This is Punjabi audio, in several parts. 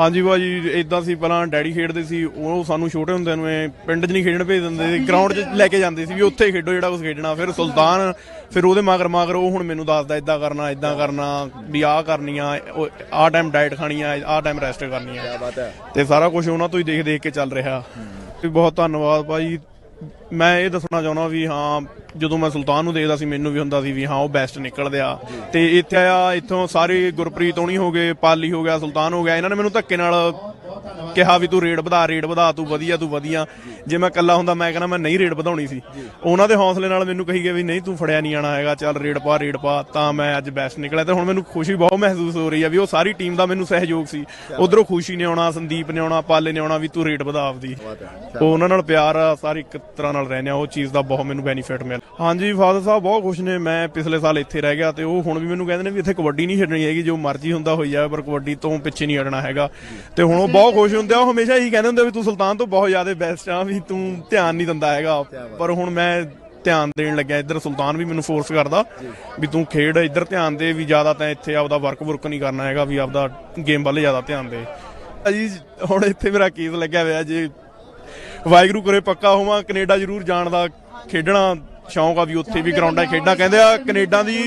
ਹਾਂਜੀ ਭਾਜੀ ਇਦਾਂ ਸੀ ਪਹਿਲਾਂ ਡੈਡੀ ਖੇਡਦੇ ਸੀ ਉਹ ਸਾਨੂੰ ਛੋਟੇ ਹੁੰਦਿਆਂ ਨੂੰ ਐ ਪਿੰਡ 'ਚ ਨਹੀਂ ਖੇਡਣ ਭੇਜ ਦਿੰਦੇ ਸੀ ਗਰਾਊਂਡ 'ਚ ਲੈ ਕੇ ਜਾਂਦੇ ਸੀ ਵੀ ਉੱਥੇ ਖੇਡੋ ਜਿਹੜਾ ਕੁਝ ਖੇਡਣਾ। ਫਿਰ ਸੁਲਤਾਨ ਫਿਰ ਉਹਦੇ ਮਗਰ ਮਗਰ ਉਹ ਹੁਣ ਮੈਨੂੰ ਦੱਸਦਾ ਇਦਾਂ ਕਰਨਾ ਇਦਾਂ ਕਰਨਾ ਵੀ ਆਹ ਕਰਨੀ ਆ ਆਹ ਟਾਈਮ ਡਾਈਟ ਖਾਣੀ ਆ ਆਹ ਟਾਈਮ ਰੈਸਟ ਕਰਨੀ ਆ। ਬਾਤ ਹੈ। ਤੇ ਸਾਰਾ ਕੁਝ ਉਹਨਾਂ ਤੋਂ ਹੀ ਦੇਖ ਦੇਖ ਕੇ ਚੱਲ ਰਿਹਾ। ਤੇ ਬਹੁਤ ਧੰਨਵਾਦ ਭਾਈ ਮੈਂ ਇਹ ਦੱਸਣਾ ਚਾਹੁੰਦਾ ਵੀ ਹਾਂ ਜਦੋਂ ਮੈਂ ਸੁਲਤਾਨ ਨੂੰ ਦੇਖਦਾ ਸੀ ਮੈਨੂੰ ਵੀ ਹੁੰਦਾ ਸੀ ਵੀ ਹਾਂ ਉਹ ਬੈਸਟ ਨਿਕਲਦੇ ਆ। ਤੇ ਇੱਥੇ ਆਇਆ ਇੱਥੋਂ ਸਾਰੇ ਗੁਰਪ੍ਰੀਤ ਹੋਣੀ ਹੋ ਗਏ ਪਾਲੀ ਹੋ ਗਿਆ ਸੁਲਤਾਨ ਹੋ ਗਿਆ ਇਹਨਾਂ ਨੇ ਮੈਨੂੰ ਧੱਕੇ ਨਾਲ ਕਿਹਾ ਵੀ ਤੂੰ ਰੇਟ ਵਧਾ ਰੇਟ ਵਧਾ ਤੂੰ ਵਧੀਆ ਤੂੰ ਵਧੀਆ। ਜੇ ਮੈਂ ਇਕੱਲਾ ਹੁੰਦਾ ਮੈਂ ਕਹਿੰਦਾ ਮੈਂ ਨਹੀਂ ਰੇਟ ਵਧਾਉਣੀ ਸੀ। ਉਹਨਾਂ ਦੇ ਹੌਸਲੇ ਨਾਲ ਮੈਨੂੰ ਕਹੀ ਗਏ ਵੀ ਨਹੀਂ ਤੂੰ ਫੜਿਆ ਨਹੀਂ ਆਣਾ ਹੈਗਾ ਚੱਲ ਰੇਟ ਪਾ ਰੇਟ ਪਾ ਤਾਂ ਮੈਂ ਅੱਜ ਬੈਸਟ ਨਿਕਲਿਆ। ਤੇ ਹੁਣ ਮੈਨੂੰ ਖੁਸ਼ੀ ਬਹੁਤ ਮਹਿਸੂਸ ਹੋ ਰਹੀ ਆ ਵੀ ਉਹ ਸਾਰੀ ਟੀਮ ਦਾ ਮੈਨੂੰ ਸਹਿਯੋਗ ਸੀ। ਉਧਰੋਂ ਖੁਸ਼ੀ ਨੇ ਆਉਣਾ ਸੰਦੀਪ ਨੇ ਆਉਣਾ ਪਾਲੇ ਨੇ ਆਉਣਾ ਵੀ ਤੂੰ ਰੇਟ ਵਧਾ ਆਪਦੀ। ਉਹ ਉਹਨਾਂ ਨਾਲ ਪਿਆਰ ਆ ਸਾਰੀ ਇੱਕ ਤਰ੍ਹਾਂ ਨਾਲ ਰਹਿੰਦੇ ਆ ਉਹ ਚੀਜ਼ ਦਾ ਬਹੁਤ ਮੈਨੂੰ ਬੈਨੀਫਿਟ ਮਿਲ ਹਾਂਜੀ ਫਾਦਰ ਸਾਹਿਬ ਬਹੁਤ ਖੁਸ਼ ਨੇ ਮੈਂ ਪਿਛਲੇ ਸਾਲ ਇੱਥੇ ਰਹਿ ਗਿਆ ਤੇ ਉਹ ਹੁਣ ਵੀ ਮੈਨੂੰ ਕਹਿੰਦੇ ਨੇ ਵੀ ਇੱਥੇ ਕਬੱਡੀ ਨਹੀਂ ਛੱਡਣੀ ਹੈਗੀ ਜੋ ਮਰਜ਼ੀ ਹੁੰਦਾ ਹੋਈ ਜਾਵੇ ਪਰ ਕਬੱਡੀ ਤੋਂ ਪਿੱਛੇ ਨਹੀਂ ਹਟਣਾ ਹੈਗਾ। ਤੇ ਹੁਣ ਉਹ ਬਹੁਤ ਖੁਸ਼ ਹੁੰਦੇ ਆ। ਉਹ ਹਮੇਸ਼ਾ ਇਹੀ ਕਹਿੰਦੇ ਹੁੰਦੇ ਆ ਵੀ ਤੂੰ ਸੁਲਤਾਨ ਤੋਂ ਬਹੁਤ ਜ਼ਿਆਦਾ ਬੈਸਟ ਆ ਵੀ ਤੂੰ ਧਿਆਨ ਨਹੀਂ ਦਿੰਦਾ ਹੈਗਾ। ਪਰ ਹੁਣ ਮੈਂ ਧਿਆਨ ਦੇਣ ਲੱਗਿਆ ਇੱਧਰ ਸੁਲਤਾਨ ਵੀ ਮੈਨੂੰ ਫੋਰਸ ਕਰਦਾ ਵੀ ਤੂੰ ਖੇਡ ਇੱਧਰ ਧਿਆਨ ਦੇ ਵੀ ਜ਼ਿਆਦਾ ਤਾਂ ਇੱਥੇ ਆਪਦਾ ਵਰਕ ਵਰਕ ਨਹੀਂ ਕਰਨਾ ਹੈਗਾ ਵੀ ਆਪਦਾ ਗੇਮ ਵੱਲ ਜ਼ਿਆਦਾ ਧਿਆਨ ਦੇ। ਜੀ ਹੁਣ ਇੱਥੇ ਮੇਰਾ ਕੇਸ ਲੱਗਿਆ ਹੋਇਆ ਜੇ ਵਾਹਿਗੁਰੂ ਕਰੇ ਪੱਕਾ ਹੋਵਾਂ ਕੈਨੇਡਾ ਜ਼ਰੂਰ ਜਾਣ ਦਾ ਖੇਡਣਾ ਸ਼ੌਂਕ ਆ ਵੀ ਉੱਥੇ ਵੀ ਗਰਾਊਂਡਾਂ 'ਚ ਖੇਡਾਂ ਕਹਿੰਦੇ ਆ ਕੈਨੇਡਾ ਦੀ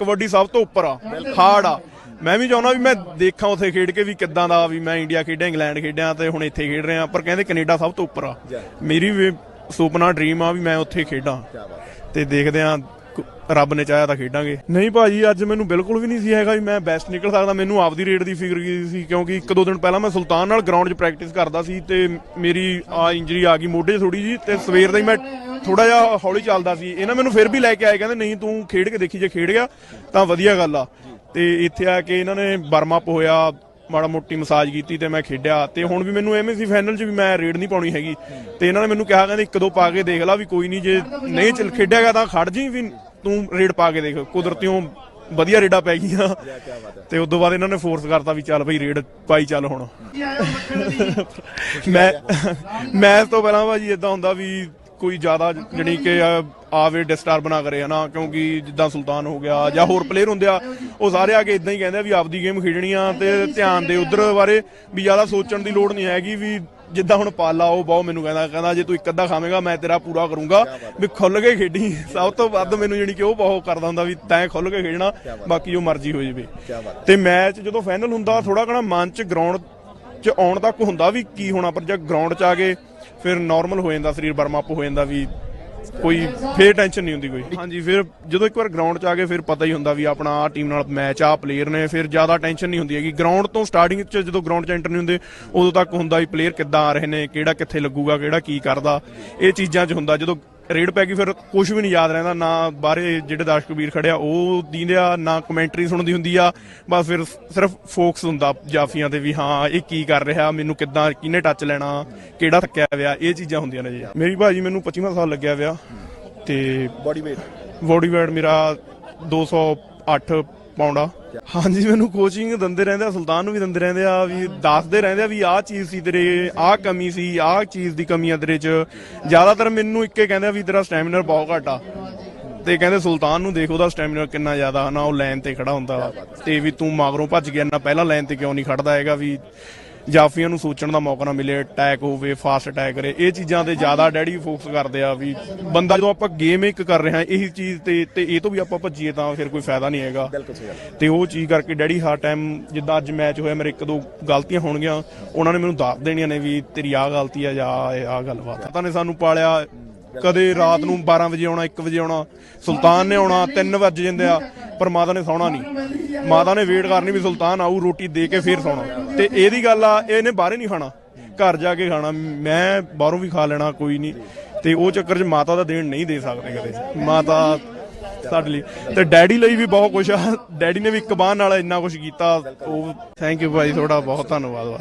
ਕਬੱਡੀ ਸਭ ਤੋਂ ਉੱਪਰ ਆ ਹਾਰਡ ਆ। ਮੈਂ ਵੀ ਚਾਹੁੰਦਾ ਵੀ ਮੈਂ ਦੇਖਾਂ ਉੱਥੇ ਖੇਡ ਕੇ ਵੀ ਕਿੱਦਾਂ ਦਾ ਵੀ ਮੈਂ ਇੰਡੀਆ ਖੇਡਿਆ ਇੰਗਲੈਂਡ ਖੇਡਿਆ ਤੇ ਹੁਣ ਇੱਥੇ ਖੇਡ ਰਿਹਾ। ਪਰ ਕਹਿੰਦੇ ਕੈਨੇਡਾ ਸਭ ਤੋਂ ਉੱਪਰ ਆ। ਮੇਰੀ ਵੀ ਸੁਪਨਾ ਡ੍ਰੀਮ ਆ ਵੀ ਮੈਂ ਉੱਥੇ ਖੇਡਾਂ। ਤੇ ਦੇਖਦੇ ਆ ਰੱਬ ਨੇ ਚਾਹਿਆ ਤਾਂ ਖੇਡਾਂਗੇ। ਨਹੀਂ ਭਾਜੀ ਅੱਜ ਮੈਨੂੰ ਬਿਲਕੁਲ ਵੀ ਨਹੀਂ ਸੀ ਹੈਗਾ ਵੀ ਮੈਂ ਬੈਸਟ ਨਿਕਲ ਸਕਦਾ। ਮੈਨੂੰ ਆਪਦੀ ਰੇਟ ਦੀ ਫਿਕਰ ਸੀ ਕਿਉਂਕਿ ਇੱਕ ਦੋ ਦਿਨ ਪਹਿਲਾਂ ਮੈਂ ਸੁਲਤਾਨ ਨਾਲ ਗਰਾਊਂਡ 'ਚ ਪ੍ਰੈਕਟਿਸ ਕਰਦਾ ਸੀ ਤੇ ਮੇਰੀ ਆ ਇੰਜਰੀ ਆ ਗਈ ਮੋਢੇ ਥੋੜੀ ਜੀ ਤੇ ਸਵੇਰ ਦਾ ਹੀ ਮੈਂ ਥੋੜਾ ਜਿਹਾ ਹੌਲੀ ਚੱਲਦਾ ਸੀ। ਇਹਨਾਂ ਮੈਨੂੰ ਫਿਰ ਵੀ ਲੈ ਕੇ ਆਏ ਕਹਿੰਦੇ ਨਹੀਂ ਤੂੰ ਖੇਡ ਕੇ ਦੇਖੀ ਜੇ ਖੇਡ ਗਿਆ ਤਾਂ ਵਧੀਆ ਗੱਲ ਆ। ਤੇ ਇੱਥੇ ਆ ਕੇ ਇਹਨਾਂ ਨੇ ਵਾਰਮ ਅਪ ਹੋਇਆ ਮਾੜਾ ਮੋਟੀ ਮਸਾਜ ਕੀਤੀ ਤੇ ਮੈਂ ਖੇਡਿਆ। ਤੇ ਹੁਣ ਵੀ ਮੈਨੂੰ ਐਵੇਂ ਸੀ ਫਾਈਨਲ 'ਚ ਵੀ ਮੈਂ ਰੇਡ ਨਹੀਂ ਪਾਉਣੀ ਹੈਗੀ। ਤੇ ਇਹਨਾਂ ਨੇ ਮੈਨੂੰ ਕਿਹਾ ਕਹਿੰਦੇ ਇੱਕ ਦੋ ਪਾ ਕੇ ਦੇਖ ਲੈ ਵੀ ਕੋਈ ਨਹੀਂ ਜੇ ਨਹੀਂ ਚੱਲ ਖੇਡਿਆ ਗਿਆ ਤਾਂ ਖੜ ਜੀ ਵੀ ਤੂੰ ਰੇਡ ਪਾ ਕੇ ਦੇਖ ਕੁਦਰਤੀਓਂ ਵਧੀਆ ਰੇਡਾਂ ਪੈ ਗਈਆਂ। ਤੇ ਉਦੋਂ ਬਾਅਦ ਇਹਨਾਂ ਨੇ ਫੋਰਸ ਕਰਤਾ ਵੀ ਚੱਲ ਬਈ ਰੇਡ ਪਾਈ ਚੱਲ ਹੁਣ। ਮੈਂ ਮੈਚ ਤੋਂ ਪਹਿਲਾਂ ਭਾਜੀ ਇਦਾਂ ਹੁੰਦਾ ਵੀ ਕੋਈ ਜ਼ਿਆਦਾ ਜਣੀ ਕਿ ਆਵੇ ਡਿਸਟਰਬ ਨਾ ਕਰੇ ਹਨਾ? ਕਿਉਂਕਿ ਜਿੱਦਾਂ ਸੁਲਤਾਨ ਹੋ ਗਿਆ ਜਾਂ ਹੋਰ ਪਲੇਅਰ ਹੁੰਦੇ ਆ ਉਹ ਸਾਰੇ ਆ ਕੇ ਇਦਾਂ ਹੀ ਕਹਿੰਦੇ ਆ ਵੀ ਆਪਦੀ ਗੇਮ ਖੇਡਣੀ ਆ ਤੇ ਧਿਆਨ ਦੇ ਉਧਰ ਬਾਰੇ ਵੀ ਜ਼ਿਆਦਾ ਸੋਚਣ ਦੀ ਲੋੜ ਨਹੀਂ ਹੈਗੀ ਵੀ ਜਿੱਦਾਂ ਹੁਣ ਪਾਲਾ ਉਹ ਬਹੁਤ ਮੈਨੂੰ ਕਹਿੰਦਾ ਕਹਿੰਦਾ ਜੇ ਤੂੰ ਇੱਕ ਅੱਧਾ ਖਾਵੇਂਗਾ ਮੈਂ ਤੇਰਾ ਪੂਰਾ ਕਰੂੰਗਾ। ਵੀ ਖੁੱਲ ਕੇ ਖੇਡੀ ਸਭ ਤੋਂ ਵੱਧ ਮੈਨੂੰ ਜਿਹੜੀ ਕਿ ਉਹ ਬਹੁਤ ਕਰਦਾ ਹੁੰਦਾ ਵੀ ਤੈਂ ਖੁੱਲ ਕੇ ਖੇਡਣਾ ਬਾਕੀ ਜੋ ਮਰਜ਼ੀ ਹੋ ਜਾਵੇ। ਤੇ ਮੈਚ ਜਦੋਂ ਫਾਈਨਲ ਹੁੰਦਾ ਥੋੜਾ ਘਣਾ ਮਨ ਚ ਗਰਾਊਂਡ ਚ ਆਉਣ ਤੱਕ ਹੁੰਦਾ ਵੀ ਕੀ ਹੋਣਾ ਪਰ ਜਦ ਗਰਾਊਂਡ ਚ ਆ ਗਏ ਫਿਰ ਨਾਰਮਲ ਹੋ ਜਾਂਦਾ, ਸਰੀਰ ਵਾਰਮ ਅਪ ਹੋ ਜਾਂਦਾ ਵੀ ਕੋਈ ਫੇਰ ਟੈਨਸ਼ਨ ਨਹੀਂ ਹੁੰਦੀ ਕੋਈ। ਹਾਂਜੀ, ਫਿਰ ਜਦੋਂ ਇੱਕ ਵਾਰ ਗਰਾਊਂਡ 'ਚ ਆ ਗਏ ਫਿਰ ਪਤਾ ਹੀ ਹੁੰਦਾ ਵੀ ਆਪਣਾ ਆ ਟੀਮ ਨਾਲ ਮੈਚ ਆ ਪਲੇਅਰ ਨੇ, ਫਿਰ ਜ਼ਿਆਦਾ ਟੈਨਸ਼ਨ ਨਹੀਂ ਹੁੰਦੀ ਹੈਗੀ। ਗਰਾਊਂਡ ਤੋਂ ਸਟਾਰਟਿੰਗ 'ਚ ਜਦੋਂ ਗਰਾਊਂਡ 'ਚ ਐਂਟਰ ਨਹੀਂ ਹੁੰਦੇ, ਉਦੋਂ ਤੱਕ ਹੁੰਦਾ ਵੀ ਪਲੇਅਰ ਕਿੱਦਾਂ ਆ ਰਹੇ ਨੇ, ਕਿਹੜਾ ਕਿੱਥੇ ਲੱਗੂਗਾ, ਕਿਹੜਾ ਕੀ ਕਰਦਾ। ਇਹ ਚੀਜ਼ਾਂ 'ਚ ਹੁੰਦਾ, ਜਦੋਂ ਰੇਡ ਪੈ ਗਈ ਫਿਰ ਕੁਝ ਵੀ ਨਹੀਂ ਯਾਦ ਰਹਿੰਦਾ ਨਾ ਬਾਹਰੇ ਜਿਹੜੇ ਦਰਸ਼ਕ ਵੀਰ ਖੜਿਆ ਉਹ ਦੀਂਦੇ ਆ ਨਾ ਕਮੈਂਟਰੀ ਸੁਣਦੀ ਹੁੰਦੀ ਆ ਬਸ ਫਿਰ ਸਿਰਫ ਫੋਕਸ ਹੁੰਦਾ ਜਾਫੀਆਂ ਤੇ ਵੀ ਹਾਂ ਇਹ ਕੀ ਕਰ ਰਿਹਾ ਮੈਨੂੰ ਕਿੱਦਾਂ ਕਿਹਨੇ ਟੱਚ ਲੈਣਾ ਕਿਹੜਾ ਥੱਕਿਆ ਹੋਇਆ ਇਹ ਚੀਜ਼ਾਂ ਹੁੰਦੀਆਂ ਨੇ ਜੀ। ਮੇਰੀ ਭਾਜੀ ਮੈਨੂੰ 25ਵਾਂ ਸਾਲ ਲੱਗਿਆ ਵਿਆ ਤੇ ਬੋਡੀ weight? ਬੋਡੀ weight ਮੇਰਾ 208 ਪਾਉਂਡ ਹਾਂਜੀ, ਮੈਨੂੰ ਕੋਚਿੰਗ ਦਿੰਦੇ ਰਹਿੰਦੇ ਆ, ਸੁਲਤਾਨ ਨੂੰ ਵੀ ਦਿੰਦੇ ਰਹਿੰਦੇ ਆ, ਵੀ ਦੱਸਦੇ ਰਹਿੰਦੇ ਆ ਵੀ ਆਹ ਚੀਜ਼ ਸੀ ਤੇਰੇ, ਆਹ ਕਮੀ ਸੀ, ਆਹ ਚੀਜ਼ ਦੀ ਕਮੀ ਆ ਤੇਰੇ 'ਚ। ਜ਼ਿਆਦਾਤਰ ਮੈਨੂੰ ਇੱਕੇ ਕਹਿੰਦੇ ਆ ਵੀ ਤੇਰਾ ਸਟੈਮਿਨਰ ਬਹੁਤ ਘੱਟ ਆ। ਤੇ ਕਹਿੰਦੇ ਸੁਲਤਾਨ ਨੂੰ ਦੇਖ, ਉਹਦਾ ਸਟੈਮਿਨਰ ਕਿੰਨਾ ਜ਼ਿਆਦਾ ਨਾ ਉਹ ਲਾਈਨ ਤੇ ਖੜਾ ਹੁੰਦਾ ਵਾ। ਤੇ ਵੀ ਤੂੰ ਮਗਰੋਂ ਭੱਜ ਗਿਆ ਨਾ ਪਹਿਲਾਂ ਲਾਈਨ ਤੇ ਕਿਉਂ ਨਹੀਂ ਖੜਦਾ ਹੈਗਾ ਵੀ ਜਾਫੀਆਂ ਨੂੰ ਸੋਚਣ ਦਾ ਮੌਕਾ ਨਾ ਮਿਲੇ ਅਟੈਕ ਹੋਵੇ ਫਾਸਟ ਅਟੈਕ ਕਰੇ। ਇਹ ਚੀਜ਼ਾਂ ਤੇ ਜ਼ਿਆਦਾ ਡੈਡੀ ਫੋਕਸ ਕਰਦੇ ਆ ਵੀ ਬੰਦਾ ਜਦੋਂ ਆਪਾਂ ਗੇਮ ਇੱਕ ਕਰ ਰਹੇ ਹਾਂ ਇਹੀ ਚੀਜ਼ ਤੇ ਤੇ ਇਹ ਤੋਂ ਵੀ ਆਪਾਂ ਭੱਜੀਏ ਤਾਂ ਫਿਰ ਕੋਈ ਫਾਇਦਾ ਨਹੀਂ ਹੈਗਾ। ਬਿਲਕੁਲ ਸਹੀ ਗੱਲ ਤੇ ਉਹ ਚੀਜ਼ ਕਰਕੇ ਡੈਡੀ ਹਰ ਟਾਈਮ ਜਿੱਦਾਂ ਅੱਜ ਮੈਚ ਹੋਇਆ ਮੇਰੇ ਇੱਕ ਦੋ ਗਲਤੀਆਂ ਹੋਣਗੀਆਂ ਉਹਨਾਂ ਨੇ ਮੈਨੂੰ ਦੱਸ ਦੇਣੀਆਂ ਨੇ ਵੀ ਤੇਰੀ ਆਹ ਗਲਤੀ ਆ ਜਾਂ ਆਹ ਗੱਲਬਾਤ ਆ। ਤਾਂ ਨੇ ਸਾਨੂੰ ਪਾਲਿਆ ਕਦੇ ਰਾਤ ਨੂੰ 12 ਵਜੇ ਆਉਣਾ 1 ਵਜੇ ਆਉਣਾ ਸੁਲਤਾਨ ਨੇ ਆਉਣਾ 3 ਵਜੇ ਜਾਂਦੇ ਆ। ਪਰ ਮਾਤਾ ਨੇ ਸੌਣਾ ਨਹੀਂ। ਮਾਤਾ ਨੇ ਵੇਟ ਕਰਨੀ ਵੀ ਸੁਲਤਾਨ ਆਊ, ਰੋਟੀ ਦੇ ਕੇ ਫੇਰ ਸੌਣਾ। ਤੇ ਇਹਦੀ ਗੱਲ ਆ, ਇਹਨੇ ਬਾਹਰੇ ਨਹੀਂ ਖਾਣਾ। ਘਰ ਜਾ ਕੇ ਖਾਣਾ। ਮੈਂ ਬਾਹਰੋਂ ਵੀ ਖਾ ਲੈਣਾ, ਕੋਈ ਨਹੀਂ। ਤੇ ਉਹ ਚੱਕਰ 'ਚ ਮਾਤਾ ਦਾ ਦੇਣ ਨਹੀਂ ਦੇ ਸਕਦੇ ਕਦੇ। ਮਾਤਾ ਸਾਡੇ ਲਈ। ਤੇ ਡੈਡੀ ਲਈ ਵੀ ਬਹੁਤ ਕੁਝ ਆ। ਡੈਡੀ ਨੇ ਵੀ ਇੱਕ ਬਾਹ ਨਾਲ ਇੰਨਾ ਕੁਝ ਕੀਤਾ। ਉਹ ਥੈਂਕ ਯੂ ਭਾਈ, ਤੁਹਾਡਾ ਬਹੁਤ ਧੰਨਵਾਦ।